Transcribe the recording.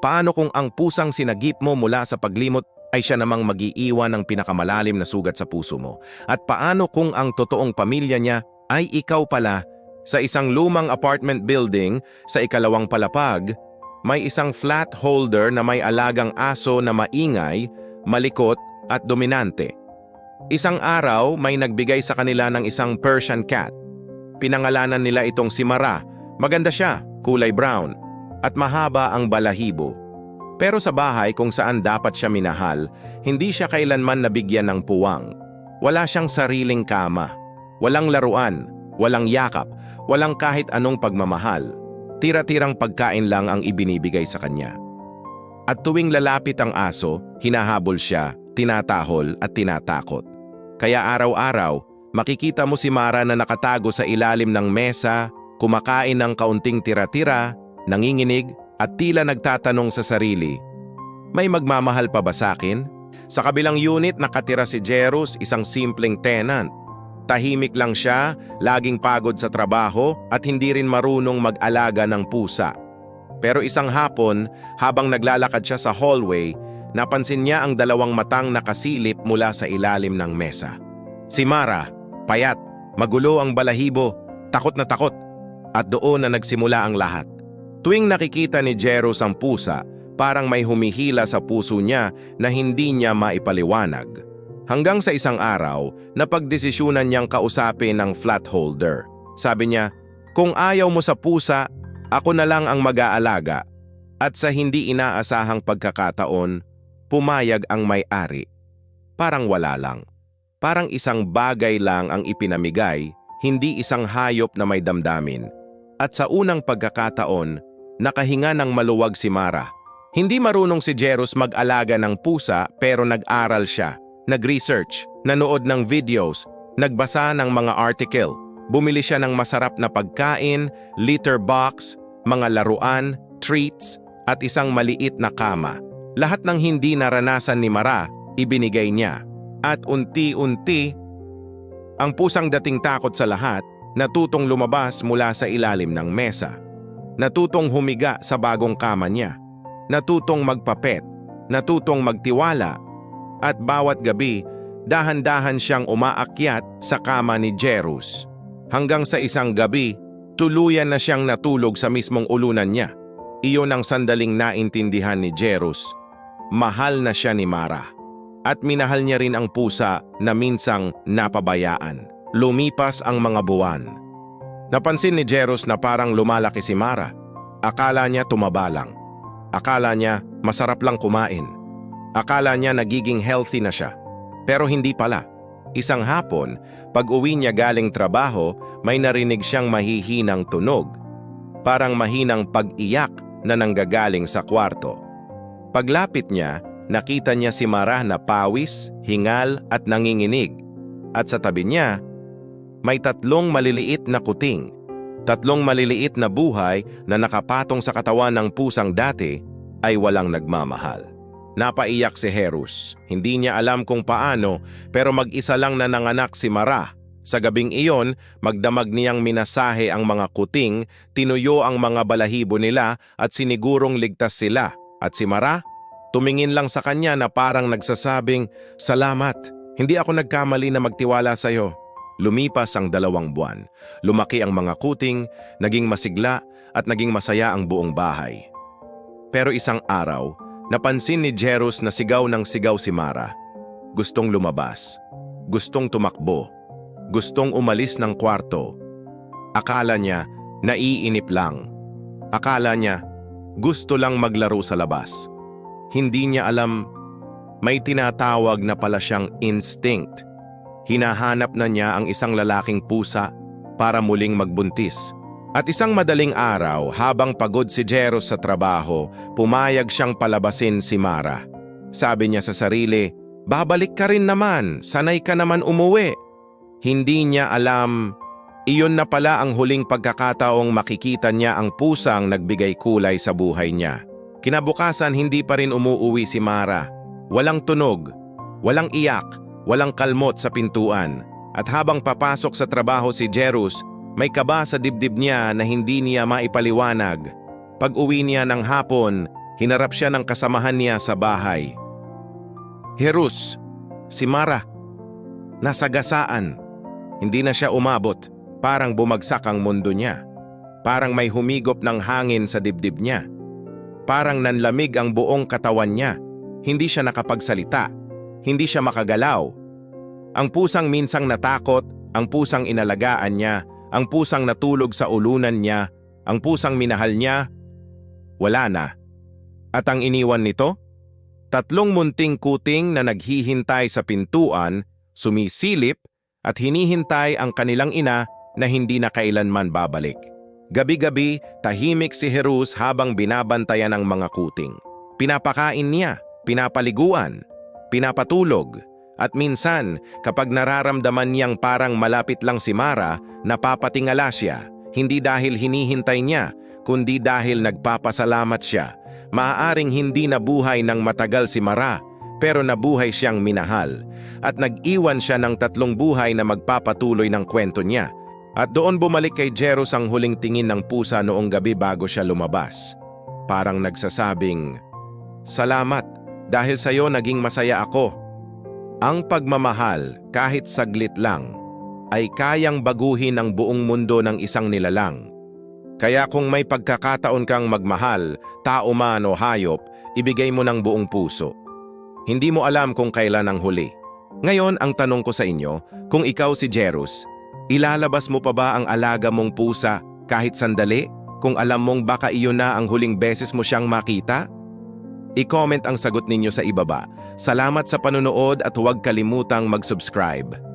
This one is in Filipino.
Paano kung ang pusang sinagip mo mula sa paglimot ay siya namang mag-iiwan ng pinakamalalim na sugat sa puso mo? At paano kung ang totoong pamilya niya ay ikaw pala sa isang lumang apartment building sa ikalawang palapag, may isang flat holder na may alagang aso na maingay, malikot at dominante. Isang araw, may nagbigay sa kanila ng isang Persian cat. Pinangalanan nila itong si Mara. Maganda siya, kulay brown, at mahaba ang balahibo. Pero sa bahay kung saan dapat siya minahal, hindi siya kailanman nabigyan ng puwang. Wala siyang sariling kama. Walang laruan, walang yakap, walang kahit anong pagmamahal. Tira-tirang pagkain lang ang ibinibigay sa kanya. At tuwing lalapit ang aso, hinahabol siya, tinatahol at tinatakot. Kaya araw-araw, makikita mo si Mara na nakatago sa ilalim ng mesa, kumakain ng kaunting tira-tira, nanginginig at tila nagtatanong sa sarili, May magmamahal pa ba sa akin? Sa kabilang unit nakatira si Jerus, isang simpleng tenant. Tahimik lang siya, laging pagod sa trabaho at hindi rin marunong mag-alaga ng pusa. Pero isang hapon, habang naglalakad siya sa hallway, napansin niya ang dalawang matang nakasilip mula sa ilalim ng mesa. Si Mara, payat, magulo ang balahibo, takot na takot, at doon na nagsimula ang lahat. Tuwing nakikita ni Jeros ang pusa, parang may humihila sa puso niya na hindi niya maipaliwanag. Hanggang sa isang araw, napagdesisyonan niyang kausapin ng flat holder. Sabi niya, kung ayaw mo sa pusa, ako na lang ang mag-aalaga. At sa hindi inaasahang pagkakataon, pumayag ang may-ari. Parang wala lang. Parang isang bagay lang ang ipinamigay, hindi isang hayop na may damdamin. At sa unang pagkakataon, nakahinga ng maluwag si Mara. Hindi marunong si Jeros mag-alaga ng pusa pero nag-aral siya, nag-research, nanood ng videos, nagbasa ng mga article, bumili siya ng masarap na pagkain, litter box, mga laruan, treats, at isang maliit na kama. Lahat ng hindi naranasan ni Mara, ibinigay niya. At unti-unti, ang pusang dating takot sa lahat, natutong lumabas mula sa ilalim ng mesa. Natutong humiga sa bagong kama niya. Natutong magpapet. Natutong magtiwala. At bawat gabi, dahan-dahan siyang umaakyat sa kama ni Jerus. Hanggang sa isang gabi, tuluyan na siyang natulog sa mismong ulunan niya. Iyon ang sandaling naintindihan ni Jerus. Mahal na siya ni Mara. At minahal niya rin ang pusa na minsang napabayaan. Lumipas ang mga buwan. Napansin ni Jerus na parang lumalaki si Mara. Akala niya tumaba lang. Akala niya masarap lang kumain. Akala niya nagiging healthy na siya. Pero hindi pala. Isang hapon, pag uwi niya galing trabaho, may narinig siyang mahihinang tunog. Parang mahinang pag-iyak na nanggagaling sa kwarto. Paglapit niya, nakita niya si Mara na pawis, hingal at nanginginig. At sa tabi niya, may tatlong maliliit na kuting. Tatlong maliliit na buhay na nakapatong sa katawan ng pusang dati ay walang nagmamahal. Napaiyak si Herus. Hindi niya alam kung paano pero mag-isa lang na nanganak si Mara. Sa gabing iyon, magdamag niyang minasahe ang mga kuting, tinuyo ang mga balahibo nila at sinigurong ligtas sila. At si Mara, tumingin lang sa kanya na parang nagsasabing, Salamat, hindi ako nagkamali na magtiwala sa iyo. Lumipas ang dalawang buwan. Lumaki ang mga kuting, naging masigla at naging masaya ang buong bahay. Pero isang araw, napansin ni Jerus na sigaw ng sigaw si Mara. Gustong lumabas. Gustong tumakbo. Gustong umalis ng kwarto. Akala niya, naiinip lang. Akala niya, gusto lang maglaro sa labas. Hindi niya alam, may tinatawag na pala siyang instinct. Hinahanap na niya ang isang lalaking pusa para muling magbuntis. At isang madaling araw, habang pagod si Jeros sa trabaho, pumayag siyang palabasin si Mara. Sabi niya sa sarili, babalik ka rin naman, sanay ka naman umuwi. Hindi niya alam, iyon na pala ang huling pagkakataong makikita niya ang pusang nagbigay kulay sa buhay niya. Kinabukasan hindi pa rin umuuwi si Mara. Walang tunog, walang iyak, walang kalmot sa pintuan. At habang papasok sa trabaho si Jerus, may kaba sa dibdib niya na hindi niya maipaliwanag. Pag uwi niya ng hapon, Hinarap siya ng kasamahan niya sa bahay. Herus, si Mara, nasagasaan. Hindi na siya umabot, parang bumagsak ang mundo niya. Parang may humigop ng hangin sa dibdib niya. Parang nanlamig ang buong katawan niya. Hindi siya nakapagsalita. Hindi siya makagalaw. Ang pusang minsang natakot, ang pusang inalagaan niya, ang pusang natulog sa ulunan niya, ang pusang minahal niya, wala na. At ang iniwan nito? Tatlong munting kuting na naghihintay sa pintuan, sumisilip at hinihintay ang kanilang ina na hindi na kailanman babalik. Gabi-gabi, tahimik si Jerus habang binabantayan ang mga kuting. Pinapakain niya, pinapaliguan, pinapatulog, at minsan, kapag nararamdaman niyang parang malapit lang si Mara, napapatingala siya, hindi dahil hinihintay niya, kundi dahil nagpapasalamat siya. Maaaring hindi nabuhay ng matagal si Mara, pero nabuhay siyang minahal. At nag-iwan siya ng tatlong buhay na magpapatuloy ng kwento niya. At doon bumalik kay Jeros ang huling tingin ng pusa noong gabi bago siya lumabas. Parang nagsasabing, Salamat, dahil sa'yo naging masaya ako. Ang pagmamahal, kahit saglit lang, ay kayang baguhin ang buong mundo ng isang nilalang. Kaya kung may pagkakataon kang magmahal, tao man o hayop, ibigay mo ng buong puso. Hindi mo alam kung kailan ang huli. Ngayon, ang tanong ko sa inyo, kung ikaw si Jerus, ilalabas mo pa ba ang alaga mong pusa kahit sandali kung alam mong baka iyon na ang huling beses mo siyang makita? I-comment ang sagot ninyo sa ibaba. Salamat sa panonood at huwag kalimutang mag-subscribe.